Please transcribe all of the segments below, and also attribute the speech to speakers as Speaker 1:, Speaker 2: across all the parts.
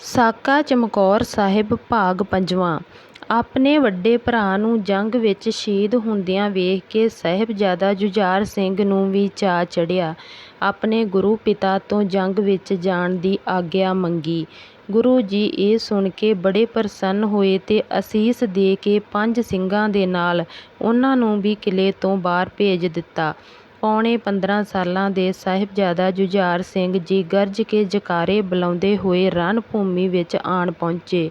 Speaker 1: ਸਾਕਾ ਚਮਕੌਰ ਸਾਹਿਬ ਭਾਗ ਪੰਜਵਾਂ ਆਪਣੇ ਵੱਡੇ ਭਰਾ ਨੂੰ ਜੰਗ ਵਿੱਚ ਸ਼ਹੀਦ ਹੁੰਦਿਆਂ ਵੇਖ ਕੇ ਸਾਹਿਬਜ਼ਾਦਾ ਜੁਝਾਰ ਸਿੰਘ ਨੂੰ ਵੀ ਚਾਅ ਚੜ੍ਹਿਆ। ਆਪਣੇ ਗੁਰੂ ਪਿਤਾ ਤੋਂ ਜੰਗ ਵਿੱਚ ਜਾਣ ਦੀ ਆਗਿਆ ਮੰਗੀ। ਗੁਰੂ ਜੀ ਇਹ ਸੁਣ ਕੇ ਬੜੇ ਪ੍ਰਸੰਨ ਹੋਏ ਤੇ ਅਸੀਸ ਦੇ ਕੇ ਪੰਜ ਸਿੰਘਾਂ ਦੇ ਨਾਲ ਉਨ੍ਹਾਂ ਨੂੰ ਵੀ ਕਿਲ੍ਹੇ ਤੋਂ ਬਾਹਰ ਭੇਜ ਦਿੱਤਾ। ਪੌਣੇ ਪੰਦਰਾਂ ਸਾਲਾਂ ਦੇ ਸਾਹਿਬਜ਼ਾਦਾ ਜੁਝਾਰ ਸਿੰਘ ਜੀ ਗਰਜ ਕੇ ਜੈਕਾਰੇ ਬੁਲਾਉਂਦੇ ਹੋਏ ਰਣ ਭੂਮੀ ਵਿੱਚ ਆਣ ਪਹੁੰਚੇ।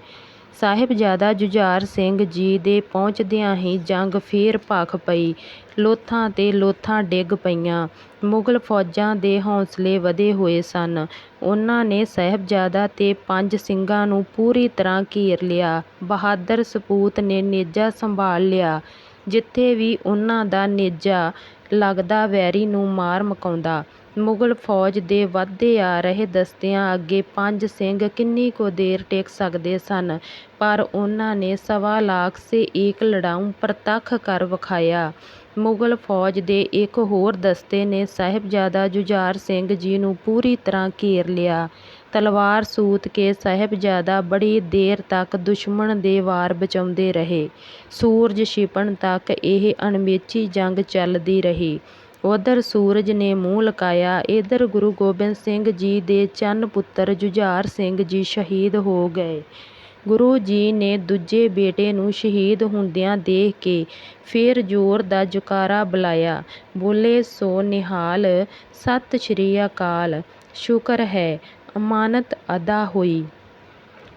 Speaker 1: ਸਾਹਿਬਜ਼ਾਦਾ ਜੁਝਾਰ ਸਿੰਘ ਜੀ ਦੇ ਪਹੁੰਚਦਿਆਂ ਹੀ ਜੰਗ ਫੇਰ ਭਖ ਪਈ। ਲੋਥਾਂ ਤੇ ਲੋਥਾਂ ਡਿੱਗ ਪਈਆਂ। ਮੁਗ਼ਲ ਫ਼ੌਜਾਂ ਦੇ ਹੌਸਲੇ ਵਧੇ ਹੋਏ ਸਨ। ਉਨ੍ਹਾਂ ਨੇ ਸਾਹਿਬਜ਼ਾਦਾ ਤੇ ਪੰਜ ਸਿੰਘਾਂ ਨੂੰ ਪੂਰੀ ਤਰ੍ਹਾਂ ਘੇਰ ਲਿਆ। ਬਹਾਦਰ ਸਪੂਤ ਨੇ ਨੇਜ਼ਾ ਸੰਭਾਲ ਲਿਆ। ਜਿੱਥੇ ਵੀ ਉਹਨਾਂ ਦਾ ਨੇਜ਼ਾ ਲੱਗਦਾ ਵੈਰੀ ਨੂੰ ਮਾਰ ਮੁਕਾਉਂਦਾ। ਮੁਗ਼ਲ ਫ਼ੌਜ ਦੇ ਵਧਦੇ ਆ ਰਹੇ ਦਸਤਿਆਂ ਅੱਗੇ ਪੰਜ ਸਿੰਘ ਕਿੰਨੀ ਕੁ ਦੇਰ ਟਿਕ ਸਕਦੇ ਸਨ, ਪਰ ਉਹਨਾਂ ਨੇ ਸਵਾ ਲਾਖ ਸੇ ਏਕ ਲੜਾਊਂ ਪ੍ਰਤੱਖ ਕਰ ਵਿਖਾਇਆ। ਮੁਗ਼ਲ ਫ਼ੌਜ ਦੇ ਇੱਕ ਹੋਰ ਦਸਤੇ ਨੇ ਸਾਹਿਬਜ਼ਾਦਾ ਜੁਝਾਰ ਸਿੰਘ ਜੀ ਨੂੰ ਪੂਰੀ ਤਰ੍ਹਾਂ ਘੇਰ ਲਿਆ। ਤਲਵਾਰ ਸੂਤ ਕੇ ਸਾਹਿਬਜ਼ਾਦਾ ਬੜੀ ਦੇਰ ਤੱਕ ਦੁਸ਼ਮਣ ਦੇ ਵਾਰ ਬਚਾਉਂਦੇ ਰਹੇ। ਸੂਰਜ ਛਿਪਣ ਤੱਕ ਇਹ ਅਣਮਿੱਥੀ ਜੰਗ ਚੱਲਦੀ ਰਹੀ। ਉਧਰ ਸੂਰਜ ਨੇ ਮੂੰਹ ਲੁਕਾਇਆ ਇਧਰ ਗੁਰੂ ਗੋਬਿੰਦ ਸਿੰਘ ਜੀ ਦੇ ਚੰਨ ਪੁੱਤਰ ਜੁਝਾਰ ਸਿੰਘ ਜੀ ਸ਼ਹੀਦ ਹੋ ਗਏ। ਗੁਰੂ ਜੀ ਨੇ ਦੂਜੇ ਬੇਟੇ ਨੂੰ ਸ਼ਹੀਦ ਹੁੰਦਿਆਂ ਦੇਖ ਕੇ ਫੇਰ ਜ਼ੋਰ ਦਾ ਜੈਕਾਰਾ ਬੁਲਾਇਆ। ਬੋਲੇ, ਸੋ ਨਿਹਾਲ, ਸਤਿ ਸ੍ਰੀ ਅਕਾਲ। ਸ਼ੁਕਰ ਹੈ ਅਮਾਨਤ ਅਦਾ ਹੋਈ।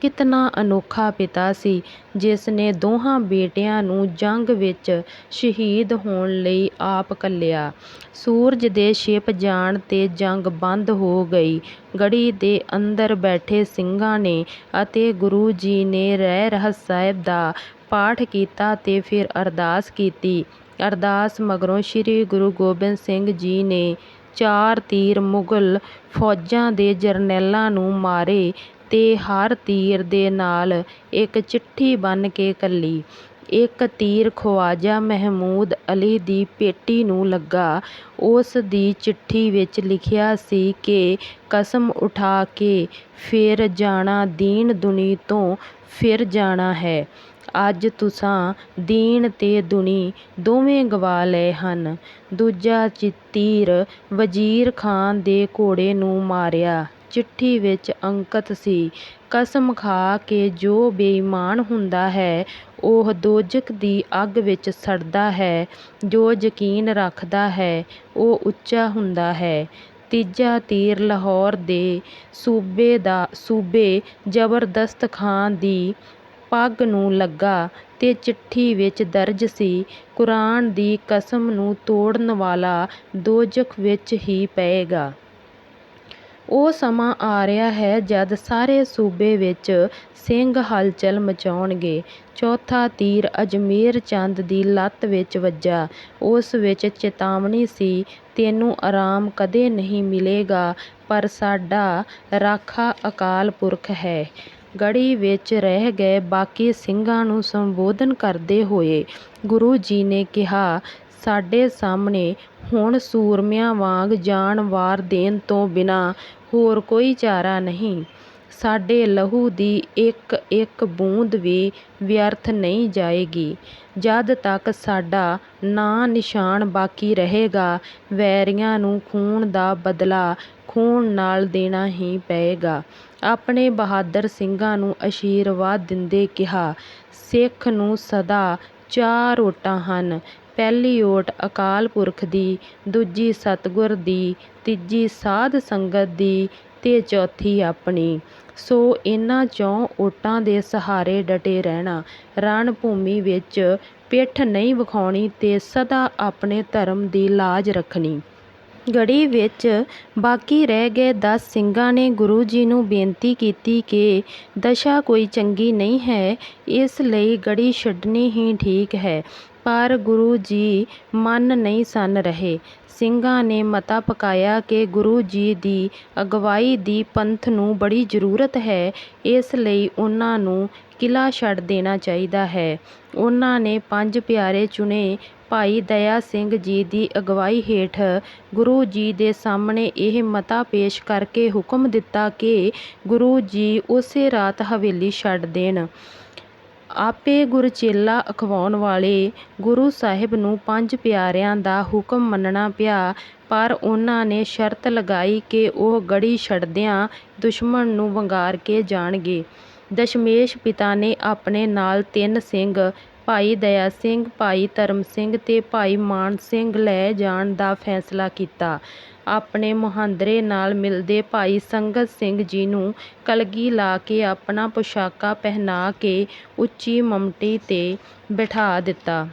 Speaker 1: ਕਿਤਨਾ ਅਨੋਖਾ ਪਿਤਾ ਸੀ ਜਿਸ ਨੇ ਦੋਹਾਂ ਬੇਟਿਆਂ ਨੂੰ ਜੰਗ ਵਿੱਚ ਸ਼ਹੀਦ ਹੋਣ ਲਈ ਆਪ ਘੱਲਿਆ। ਸੂਰਜ ਦੇ ਛਿਪ ਜਾਣ ਤੇ ਜੰਗ ਬੰਦ ਹੋ ਗਈ। ਗੜ੍ਹੀ ਦੇ ਅੰਦਰ ਬੈਠੇ ਸਿੰਘਾਂ ਨੇ ਅਤੇ ਗੁਰੂ ਜੀ ਨੇ ਰਹਿ ਰਹੱਸ ਸਾਹਿਬ ਦਾ ਪਾਠ ਕੀਤਾ ਤੇ ਫਿਰ ਅਰਦਾਸ ਕੀਤੀ। ਅਰਦਾਸ ਮਗਰੋਂ ਸ੍ਰੀ ਗੁਰੂ ਗੋਬਿੰਦ ਸਿੰਘ ਜੀ ਨੇ ਚਾਰ ਤੀਰ ਮੁਗ਼ਲ ਫ਼ੌਜਾਂ ਦੇ ਜਰਨੈਲਾਂ ਨੂੰ ਮਾਰੇ ਤੇ ਹਰ ਤੀਰ ਦੇ ਨਾਲ ਇੱਕ ਚਿੱਠੀ ਬੰਨ੍ਹ ਕੇ ਘੱਲੀ। ਇੱਕ ਤੀਰ ਖ਼ਵਾਜਾ ਮਹਿਮੂਦ ਅਲੀ ਦੀ ਪੇਟੀ ਨੂੰ ਲੱਗਾ। ਉਸ ਦੀ ਚਿੱਠੀ ਵਿੱਚ ਲਿਖਿਆ ਸੀ ਕਿ ਕਸਮ ਉਠਾ ਕੇ ਫਿਰ ਜਾਣਾ ਦੀਨ ਦੁਨੀ ਤੋਂ ਫਿਰ ਜਾਣਾ ਹੈ। ਅੱਜ ਤੁਸਾਂ ਦੀਨ ਤੇ ਦੁਨੀ ਦੋਵੇਂ ਗਵਾ ਲਏ ਹਨ। ਦੂਜਾ ਤੀਰ ਵਜ਼ੀਰ ਖਾਂ ਦੇ ਘੋੜੇ ਨੂੰ ਮਾਰਿਆ। ਚਿੱਠੀ ਵਿੱਚ ਅੰਕਿਤ ਸੀ, ਕਸਮ ਖਾ ਕੇ ਜੋ ਬੇਈਮਾਨ ਹੁੰਦਾ ਹੈ, ਉਹ ਦੋਜ਼ਖ਼ ਦੀ ਅੱਗ ਵਿੱਚ ਸੜਦਾ ਹੈ, ਜੋ ਯਕੀਨ ਰੱਖਦਾ ਹੈ, ਉਹ ਉੱਚਾ ਹੁੰਦਾ ਹੈ। ਤੀਜਾ ਤੀਰ ਲਾਹੌਰ ਦੇ ਸੂਬੇ ਜ਼ਬਰਦਸਤ ਖਾਂ ਦੀ ਪੱਗ ਨੂੰ ਲੱਗਾ ਤੇ ਚਿੱਠੀ ਵਿੱਚ ਦਰਜ ਸੀ, ਕੁਰਾਨ ਦੀ ਕਸਮ ਨੂੰ ਤੋੜਨ ਵਾਲਾ ਦੋਜ਼ਖ਼ ਵਿੱਚ ਹੀ ਪਏਗਾ। ਉਹ ਸਮਾਂ ਆ ਰਿਹਾ ਹੈ ਜਦ ਸਾਰੇ ਸੂਬੇ ਵਿੱਚ ਸਿੰਘ ਹਲਚਲ ਮਚਾਉਣਗੇ। ਚੌਥਾ ਤੀਰ ਅਜਮੇਰ ਚੰਦ ਦੀ ਲੱਤ ਵਿੱਚ ਵੱਜਾ। ਉਸ ਵਿੱਚ ਚੇਤਾਵਨੀ ਸੀ, ਤੈਨੂੰ ਆਰਾਮ ਕਦੇ ਨਹੀਂ ਮਿਲੇਗਾ, ਪਰ ਸਾਡਾ ਰਾਖਾ ਅਕਾਲ ਪੁਰਖ ਹੈ। ਗੜ੍ਹੀ ਵਿੱਚ ਰਹਿ ਗਏ ਬਾਕੀ ਸਿੰਘਾਂ ਨੂੰ ਸੰਬੋਧਨ ਕਰਦੇ ਹੋਏ ਗੁਰੂ ਜੀ ਨੇ ਕਿਹਾ, ਸਾਡੇ ਸਾਹਮਣੇ ਹੁਣ ਸੂਰਮਿਆਂ ਵਾਂਗ ਜਾਨ ਵਾਰ ਦੇਣ ਤੋਂ ਬਿਨਾਂ ਹੋਰ ਕੋਈ ਚਾਰਾ ਨਹੀਂ। ਸਾਡੇ ਲਹੂ ਦੀ ਇੱਕ ਇੱਕ ਬੂੰਦ ਵੀ ਵਿਅਰਥ ਨਹੀਂ ਜਾਏਗੀ। ਜਦ ਤੱਕ ਸਾਡਾ ਨਾਂ ਨਿਸ਼ਾਨ ਬਾਕੀ ਰਹੇਗਾ, ਵੈਰੀਆਂ ਨੂੰ ਖ਼ੂਨ ਦਾ ਬਦਲਾ ਖ਼ੂਨ ਨਾਲ ਦੇਣਾ ਹੀ ਪਏਗਾ। ਆਪਣੇ ਬਹਾਦਰ ਸਿੰਘਾਂ ਨੂੰ ਅਸ਼ੀਰਵਾਦ ਦਿੰਦੇ ਕਿਹਾ ਸਿੱਖ ਨੂੰ ਸਦਾ ਚਾਰ ਓਟਾਂ ਹਨ ਪਹਿਲੀ ਓਟ ਅਕਾਲ ਪੁਰਖ ਦੀ, ਦੂਜੀ ਸਤਿਗੁਰ ਦੀ, ਤੀਜੀ ਸਾਧ ਸੰਗਤ ਦੀ ਤੇ ਚੌਥੀ ਆਪਣੀ। ਸੋ ਇਨ੍ਹਾਂ ਚੌਂ ਓਟਾਂ ਦੇ ਸਹਾਰੇ ਡਟੇ ਰਹਿਣਾ। ਰਣ ਭੂਮੀ ਵਿੱਚ ਪਿੱਠ ਨਹੀਂ ਵਿਖਾਉਣੀ ਤੇ ਸਦਾ ਆਪਣੇ ਧਰਮ ਦੀ ਲਾਜ ਰੱਖਣੀ। ਗੜੀ ਵਿੱਚ ਬਾਕੀ ਰਹਿ ਗਏ ਦਸ ਸਿੰਘਾਂ ਨੇ ਗੁਰੂ ਜੀ ਨੂੰ ਬੇਨਤੀ ਕੀਤੀ ਕਿ ਦਸ਼ਾ ਕੋਈ ਚੰਗੀ ਨਹੀਂ ਹੈ, ਇਸ ਲਈ ਗੜੀ ਛੱਡਣੀ ਹੀ ਠੀਕ ਹੈ ਪਰ ਗੁਰੂ ਜੀ ਮੰਨ ਨਹੀਂ ਸਨ ਰਹੇ। ਸਿੰਘਾਂ ਨੇ ਮਤਾ ਪਕਾਇਆ ਕਿ ਗੁਰੂ ਜੀ ਦੀ ਅਗਵਾਈ ਦੀ ਪੰਥ ਨੂੰ ਬੜੀ ਜ਼ਰੂਰਤ ਹੈ, ਇਸ ਲਈ ਉਨ੍ਹਾਂ ਨੂੰ ਕਿਲ੍ਹਾ ਛੱਡ ਦੇਣਾ ਚਾਹੀਦਾ ਹੈ। ਉਨ੍ਹਾਂ ਨੇ ਪੰਜ ਪਿਆਰੇ ਚੁਣੇ ਭਾਈ ਦਇਆ ਸਿੰਘ ਜੀ ਦੀ ਅਗਵਾਈ ਹੇਠ ਗੁਰੂ ਜੀ ਦੇ ਸਾਹਮਣੇ ਇਹ ਮਤਾ ਪੇਸ਼ ਕਰਕੇ ਹੁਕਮ ਦਿੱਤਾ ਕਿ ਗੁਰੂ ਜੀ ਉਸੇ ਰਾਤ ਹਵੇਲੀ ਛੱਡ ਦੇਣ। ਆਪੇ ਗੁਰਚੇਲਾ ਅਖਵਾਉਣ ਵਾਲੇ ਗੁਰੂ ਸਾਹਿਬ ਨੂੰ ਪੰਜ ਪਿਆਰਿਆਂ ਦਾ ਹੁਕਮ ਮੰਨਣਾ ਪਿਆ, ਪਰ ਉਨ੍ਹਾਂ ਨੇ ਸ਼ਰਤ ਲਗਾਈ ਕਿ ਉਹ ਗੜ੍ਹੀ ਛੱਡਦਿਆਂ ਦੁਸ਼ਮਣ ਨੂੰ ਵੰਗਾਰ ਕੇ ਜਾਣਗੇ। ਦਸ਼ਮੇਸ਼ ਪਿਤਾ ਨੇ ਆਪਣੇ ਨਾਲ ਤਿੰਨ ਸਿੰਘ ਭਾਈ ਦਇਆ ਸਿੰਘ, ਭਾਈ ਧਰਮ ਸਿੰਘ ਤੇ ਭਾਈ ਮਾਨ ਸਿੰਘ ਲੈ ਜਾਣ ਦਾ ਫੈਸਲਾ ਕੀਤਾ। ਆਪਣੇ ਮੁਹਾਂਦਰੇ ਨਾਲ ਮਿਲਦੇ ਭਾਈ ਸੰਗਤ ਸਿੰਘ ਜੀ ਨੂੰ ਕਲਗੀ ਲਾ ਕੇ ਆਪਣਾ ਪੁਸ਼ਾਕਾ ਪਹਿਨਾ ਕੇ ਉੱਚੀ ਮੰਮਟੀ ਤੇ ਬਿਠਾ ਦਿੱਤਾ।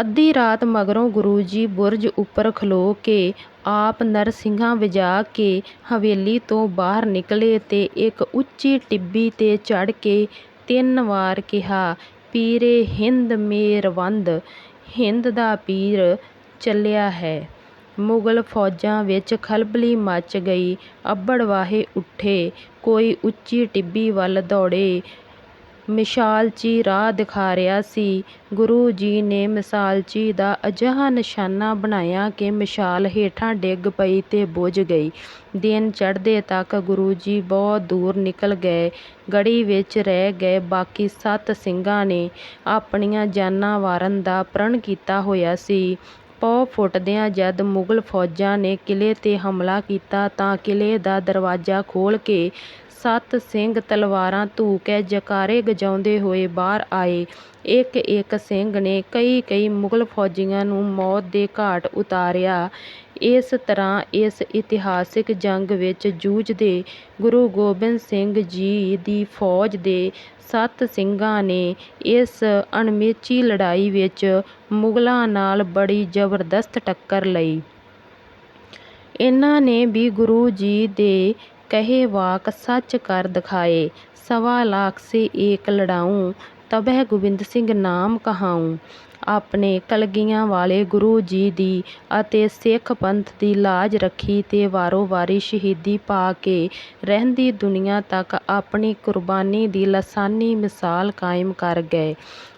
Speaker 1: ਅੱਧੀ ਰਾਤ ਮਗਰੋਂ ਗੁਰੂ ਜੀ ਬੁਰਜ ਉੱਪਰ ਖਲੋ ਕੇ ਆਪ ਨਰਸਿੰਘਾਂ ਵਜਾ ਕੇ ਹਵੇਲੀ ਤੋਂ ਬਾਹਰ ਨਿਕਲੇ ਤੇ ਇੱਕ ਉੱਚੀ ਟਿੱਬੀ ਤੇ ਚੜ੍ਹ ਕੇ ਤਿੰਨ ਵਾਰ ਕਿਹਾ, ਪੀਰੇ ਹਿੰਦ ਮੇਰਵੰਦ, ਹਿੰਦ ਦਾ ਪੀਰ ਚੱਲਿਆ ਹੈ। ਮੁਗ਼ਲ ਫ਼ੌਜਾਂ ਵਿੱਚ ਖਲਬਲੀ ਮੱਚ ਗਈ। ਅੱਬੜ-ਵਾਹੇ ਉੱਠੇ। ਕੋਈ ਉੱਚੀ ਟਿੱਬੀ ਵੱਲ ਦੌੜੇ। ਮਿਸਾਲਚੀ ਰਾਹ ਦਿਖਾ ਰਿਹਾ ਸੀ। ਗੁਰੂ ਜੀ ਨੇ ਮਿਸਾਲਚੀ ਦਾ ਅਜਿਹਾ ਨਿਸ਼ਾਨਾ ਬਣਾਇਆ ਕਿ ਮਿਸਾਲ ਹੇਠਾਂ ਡਿੱਗ ਪਈ ਤੇ ਬੁਝ ਗਈ। ਦਿਨ ਚੜ੍ਹਦੇ ਤੱਕ ਗੁਰੂ ਜੀ ਬਹੁਤ ਦੂਰ ਨਿਕਲ ਗਏ। ਗੜ੍ਹੀ ਵਿੱਚ ਰਹਿ ਗਏ ਬਾਕੀ ਸੱਤ ਸਿੰਘਾਂ ਨੇ ਆਪਣੀਆਂ ਜਾਨਾਂ ਵਾਰਨ ਦਾ ਪ੍ਰਣ ਕੀਤਾ ਹੋਇਆ ਸੀ। ਪੌ ਫੁੱਟਦਿਆਂ ਜਦ ਮੁਗ਼ਲ ਫ਼ੌਜਾਂ ਨੇ ਕਿਲ੍ਹੇ ਤੇ ਹਮਲਾ ਕੀਤਾ ਤਾਂ ਕਿਲ੍ਹੇ ਦਾ ਦਰਵਾਜ਼ਾ ਖੋਲ੍ਹ ਕੇ ਸੱਤ ਸਿੰਘ ਤਲਵਾਰਾਂ ਧੂਹ ਕੇ ਜੈਕਾਰੇ ਗਜਾਉਂਦੇ ਹੋਏ ਬਾਹਰ ਆਏ। ਇੱਕ-ਇੱਕ ਸਿੰਘ ਨੇ ਕਈ-ਕਈ ਮੁਗ਼ਲ ਫ਼ੌਜੀਆਂ ਨੂੰ ਮੌਤ ਦੇ ਘਾਟ ਉਤਾਰਿਆ। ਇਸ ਤਰ੍ਹਾਂ ਇਸ ਇਤਿਹਾਸਿਕ ਜੰਗ ਵਿੱਚ ਜੂਝਦੇ ਗੁਰੂ ਗੋਬਿੰਦ ਸਿੰਘ ਜੀ ਦੀ ਫ਼ੌਜ ਦੇ ਸੱਤ ਸਿੰਘਾਂ ਨੇ ਇਸ ਅਣਮਿੱਥੀ ਲੜਾਈ ਵਿੱਚ ਮੁਗ਼ਲਾਂ ਨਾਲ ਬੜੀ ਜ਼ਬਰਦਸਤ ਟੱਕਰ ਲਈ। ਇਨ੍ਹਾਂ ਨੇ ਵੀ ਗੁਰੂ ਜੀ ਦੇ ਕਹੇ ਵਾਕ ਸੱਚ ਕਰ ਦਿਖਾਏ। ਸਵਾ ਲਾਖ ਸੇ ਏਕ ਲੜਾਊਂ, ਤਬਹਿ ਗੋਬਿੰਦ ਸਿੰਘ ਨਾਮ ਕਹਾਊਂ। ਆਪਣੇ ਕਲਗੀਆਂ ਵਾਲੇ ਗੁਰੂ ਜੀ ਦੀ ਅਤੇ ਸਿੱਖ ਪੰਥ ਦੀ ਲਾਜ ਰੱਖੀ ਤੇ ਵਾਰੋ-ਵਾਰੀ ਸ਼ਹੀਦੀ ਪਾ ਕੇ ਰਹਿੰਦੀ ਦੁਨੀਆ ਤੱਕ ਆਪਣੀ ਕੁਰਬਾਨੀ ਦੀ ਲਾਸਾਨੀ ਮਿਸਾਲ ਕਾਇਮ ਕਰ ਗਏ।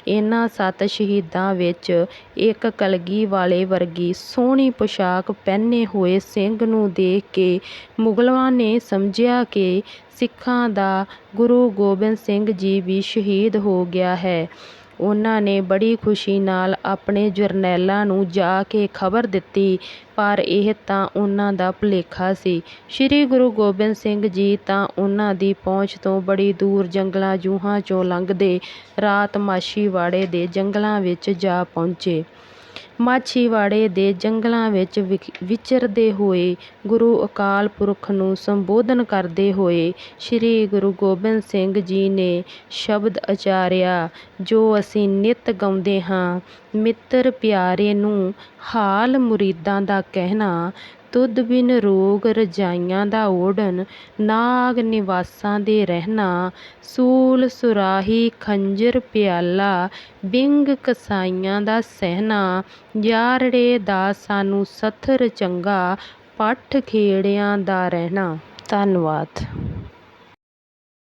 Speaker 1: ਇਨ੍ਹਾਂ ਸੱਤ ਸ਼ਹੀਦਾਂ ਵਿੱਚ ਇੱਕ ਕਲਗੀ ਵਾਲੇ ਵਰਗੀ ਸੋਹਣੀ ਪੁਸ਼ਾਕ ਪਹਿਨੇ ਹੋਏ ਸਿੰਘ ਨੂੰ ਦੇਖ ਕੇ ਮੁਗ਼ਲਾਂ ਨੇ ਸਮਝਿਆ ਕਿ ਸਿੱਖਾਂ ਦਾ ਗੁਰੂ ਗੋਬਿੰਦ ਸਿੰਘ ਜੀ ਵੀ ਸ਼ਹੀਦ ਹੋ ਗਿਆ ਹੈ। ਉਹਨਾਂ ਨੇ ਬੜੀ ਖ਼ੁਸ਼ੀ ਨਾਲ ਆਪਣੇ ਜਰਨੈਲਾਂ ਨੂੰ ਜਾ ਕੇ ਖ਼ਬਰ ਦਿੱਤੀ, ਪਰ ਇਹ ਤਾਂ ਉਹਨਾਂ ਦਾ ਭੁਲੇਖਾ ਸੀ। ਸ੍ਰੀ ਗੁਰੂ ਗੋਬਿੰਦ ਸਿੰਘ ਜੀ ਤਾਂ ਉਹਨਾਂ ਦੀ ਪਹੁੰਚ ਤੋਂ ਬੜੀ ਦੂਰ ਜੰਗਲਾਂ-ਜੂਹਾਂ ਚੋਂ ਲੰਘਦੇ ਰਾਤ ਮਾਛੀਵਾੜੇ ਦੇ ਜੰਗਲਾਂ ਵਿੱਚ ਜਾ ਪਹੁੰਚੇ। ਮਾਛੀਵਾੜੇ ਦੇ ਜੰਗਲਾਂ ਵਿੱਚ ਵਿਚਰਦੇ ਹੋਏ ਗੁਰੂ ਅਕਾਲ ਪੁਰਖ ਨੂੰ ਸੰਬੋਧਨ ਕਰਦੇ ਹੋਏ ਸ੍ਰੀ ਗੁਰੂ ਗੋਬਿੰਦ ਸਿੰਘ ਜੀ ਨੇ ਸ਼ਬਦ ਉਚਾਰਿਆ ਜੋ ਅਸੀਂ ਨਿੱਤ ਗਾਉਂਦੇ ਹਾਂ: ਮਿੱਤਰ ਪਿਆਰੇ ਨੂੰ ਹਾਲ ਮੁਰੀਦਾਂ ਦਾ ਕਹਿਣਾ, ਤੁਧ ਬਿਨ ਰੋਗ ਰਜਾਈਆਂ ਦਾ ਓੜ੍ਹਨ, ਨਾਗ ਨਿਵਾਸਾਂ ਦੇ ਰਹਿਣਾ, ਸੂਲ ਸੁਰਾਹੀ ਖੰਜਰ ਪਿਆਲਾ, ਬਿੰਗ ਕਸਾਈਆਂ ਦਾ ਸਹਿਣਾ, ਯਾਰੜੇ ਦਾ ਸਾਨੂੰ ਸਥਰ ਚੰਗਾ, ਪੱਠ ਖੇੜਿਆਂ ਦਾ ਰਹਿਣਾ। ਧੰਨਵਾਦ।